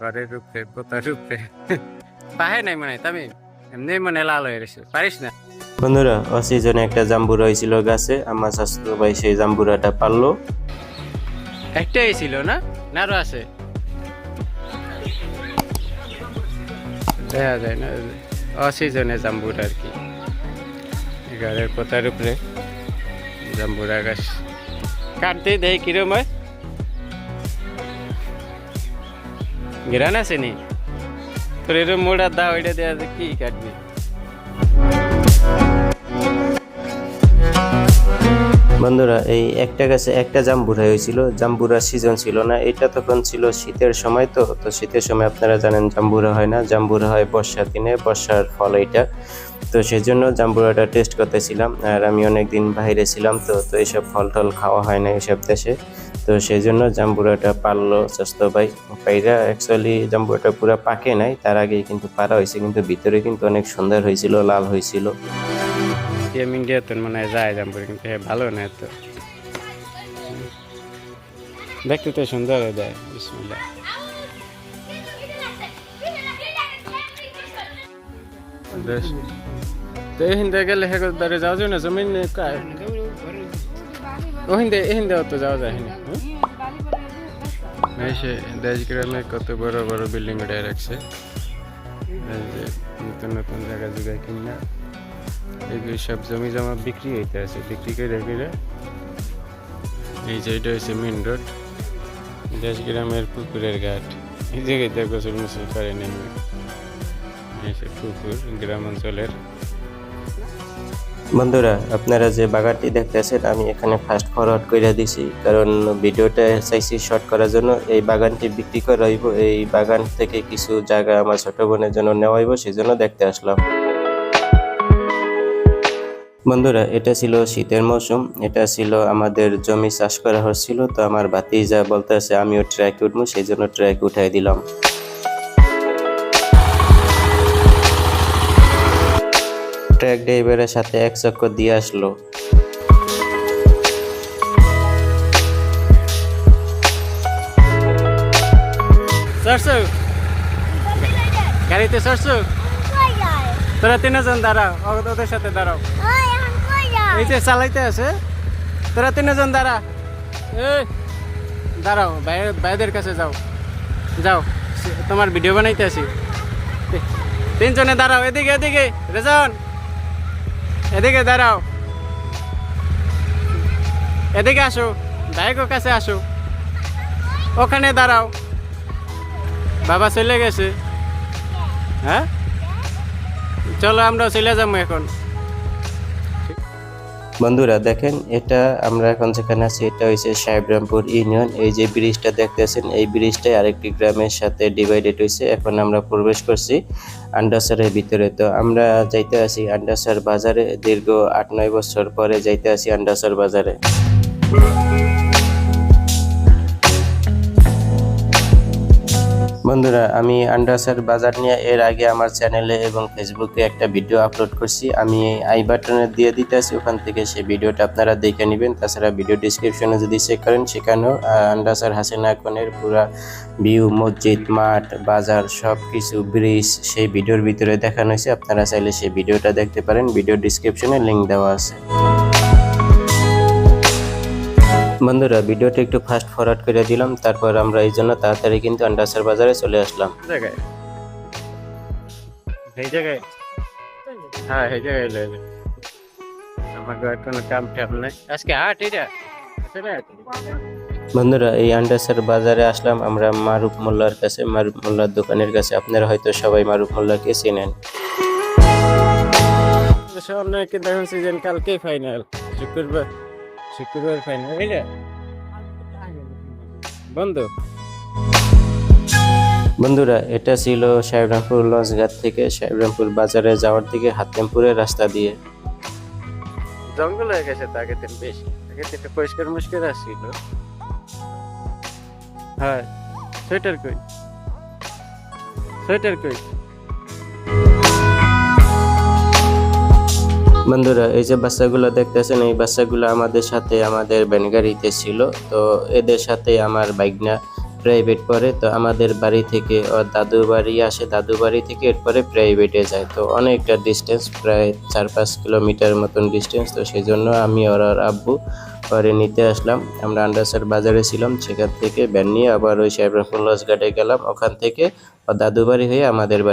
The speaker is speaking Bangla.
ঘরের রূপে পোতার রূপে। পাহে নাই মনে তামি এমনি মনে লাল হয়ে গেছে। পারিস না? বন্ধুরা অসিজনে একটা জাম্বুরা হয়েছিল গাছে আমার স্বাস্থ্য ভাই সেই জাম্বুরাটা পারল। একটাই ছিল না? না আরও আছে। দেখা যায় না অসিজনে জাম্বুর আর কি। ঘরের পোতার উপরে জাম্বুরা গাছ। কাটতে দেয় কিরম হয়? গিরান আছে নি তোর মোড়ার দা ওইটা দেওয়া কি কাটবি বন্ধুরা এই একটা গাছে একটা জাম্বুরা হয়েছিল। জাম্বুরার সিজন ছিল না। এটা তখন ছিল শীতের সময় তো। তো শীতের সময় আপনারা জানেন জাম্বুরা হয় না। জাম্বুরা হয় বর্ষার দিনে। বর্ষার ফল এটা তো সেই জন্য জাম্বুরাটা টেস্ট করতেছিলাম। আর আমি অনেক দিন বাইরে ছিলাম তো। তো এইসব ফল টল খাওয়া হয় না এইসব দেশে। তো সেই জন্য জাম্বুরাটা পারল স্বাস্থ্য ভাই। পাইরা অ্যাকচুয়ালি জাম্বুরাটা পুরো পাকে নাই তার আগেই কিন্তু পারা হয়েছে কিন্তু ভিতরে কিন্তু অনেক সুন্দর হয়েছিল লাল হয়েছিল। টিএম ইন্ডিয়া তো মনে হয় যায় জাম্বুর কিন্তু ভালো না তো দেখতে তো সুন্দর হয়ে যায় বিসমিল্লাহ। তো এহিন্দে গেলে হেগো দারে যাওয়া যায় না জমিন কায় ওহিন্দে এহিন্দে অত যাওয়া যায় না সে দেশ গ্রামে কত বড় বড় বিল্ডিং উঠে রাখছে নতুন নতুন জায়গা জুগায় কিনা এগুলি সব জমি জমা বিক্রি হইতে আছে বিক্রি করে করে। এই যে এটা হচ্ছে মেন রোড দেশ গ্রামের পুকুরের ঘাট। এই জায়গাতে গোসল মুসল করে নেমে এই পুকুর গ্রাম অঞ্চলের। বন্ধুরা, আপনারা যে বাগানটি দেখতেছেন আমি এখানে ফাস্ট ফরওয়ার্ড করে দিছি। কারণ ভিডিওটা চাইছি শর্ট করার জন্য। এই বাগানটি বিক্রি করা হইব, এই বাগান থেকে কিছু জায়গা আমার ছোট বোনের জন্য নেওয়া হইব সেই জন্য দেখতে আসলাম। বন্ধুরা, এটা ছিল শীতের মৌসুম, এটা ছিল আমাদের জমি চাষ করা হচ্ছিল, তো আমার ভাতিজা বলতেছে, আমিও ট্র্যাক উঠবো সেই জন্য ট্র্যাক উঠাই দিলাম। ট্র্যাক ড্রাইভারের সাথে এক চক্কর দিয়ে আসলো। সরসু গাড়িতে সরসু তোরা তিনজন দাঁড়াও ওদের সাথে দাঁড়াও। এই যে চালাইতে আছে, তোরা তিনজন দাঁড়া। এই দাঁড়াও, ভাই, ভাইদের কাছে যাও। যাও, তোমার ভিডিও বানাইতে আছি তিনজনে দাঁড়াও, এদিকে এদিকে রেজন এদিকে দাঁড়াও। এদিকে আসো ভাইগো কাছে আসো। ওখানে দাঁড়াও। বাবা চলে গেছে। হ্যাঁ? চলো আমরা চলে যাব এখন। বন্ধুরা দেখেন, এটা আমরা এখন যেখানে আছি, এটা হয়েছে সাহেবরামপুর ইউনিয়ন। এই যে ব্রিজটা দেখতেছেন, এই ব্রিজটাই আরেকটি গ্রামের সাথে ডিভাইডেড হয়েছে এখন আমরা প্রবেশ করছি আন্ডাসারের ভিতরে। তো আমরা যাইতে আসি আন্ডাসার বাজারে। দীর্ঘ আট নয় বছর পরে যাইতে আসি আন্ডাসার বাজারে। বন্ধুরা আমি আন্ডাসার বাজার নিয়ে এর আগে আমার চ্যানেলে এবং ফেসবুকে একটা ভিডিও আপলোড করছি। আমি আই বাটনে দিয়ে দিতেছি ওখান থেকে সেই ভিডিওটা আপনারা দেখে নেবেন। তাছাড়া ভিডিও ডিসক্রিপশনে যদি চেক করেন সেখানেও আহ, আন্ডাসার হাসিনা কনের পুরা ভিউ মসজিদ মাঠ বাজার সব কিছু ব্রিজ সেই ভিডিওর ভিতরে দেখানো হয়েছে। আপনারা চাইলে সেই ভিডিওটা দেখতে পারেন। ভিডিও ডিসক্রিপশনে লিঙ্ক দেওয়া আছে। বন্ধুরা ভিডিওটা একটু ফাস্ট ফরওয়ার্ড করে দিলাম তারপর আমরা এই জন্য তাড়াতাড়ি কিন্তু আন্ডাসার বাজারে চলে আসলাম। জায়গায়? এই জায়গায়? হ্যাঁ এই জায়গায় এলো এলো আমাকে কোনো কাম ঠাম নাই। আজকে হাট এটা? বন্ধুরা এই আন্ডাসার বাজারে আসলাম আমরা মারুফ মোল্লার কাছে মারুফ মোল্লার দোকানের কাছে। আপনারা হয়তো সবাই মারুফ মোল্লাকে চেনেন। সামনে কিন্তু এখন সিজন কালকে ফাইনাল শুক্রবার। শুক্রবার ফাইনাল বন্ধ? বন্ধুরা এটা ছিল সাহেবরামপুর লঞ্চঘাট থেকে সাহেবরামপুর বাজারে যাওয়ার দিকে হাতিমপুরের রাস্তা দিয়ে। জঙ্গল হয়ে গেছে তো আগের দিন বেশি। আগের দিন পরিষ্কার মুষ্কার আসছিল। হ্যাঁ সোয়েটার কই? সোয়েটার কই? বন্ধুরা, এই যে বাচ্চাগুলো দেখতেছেন, এই বাচ্চাগুলো আমাদের সাথে আমাদের ব্যানগাড়িতে ছিল। তো এদের সাথে আমার বাইকনা প্রাইভেট পড়ে, তো আমাদের বাড়ি থেকে ওর দাদু বাড়ি আসে, দাদু বাড়ি থেকে এরপরে প্রাইভেটে যায়। তো অনেকটা ডিস্টেন্স প্রায় চার পাঁচ কিলোমিটার মতন ডিস্টেন্স তো সেই জন্য আমি ওর আর আব্বু পরে নিতে আসলাম। আমরা আন্ডারসার বাজারে ছিলাম, সেখান থেকে ব্যান নিয়ে আবার ওই লঞ্চ ঘাটে গেলাম। ওখান থেকে ওর দাদু বাড়ি হয়ে আমাদের বাড়ি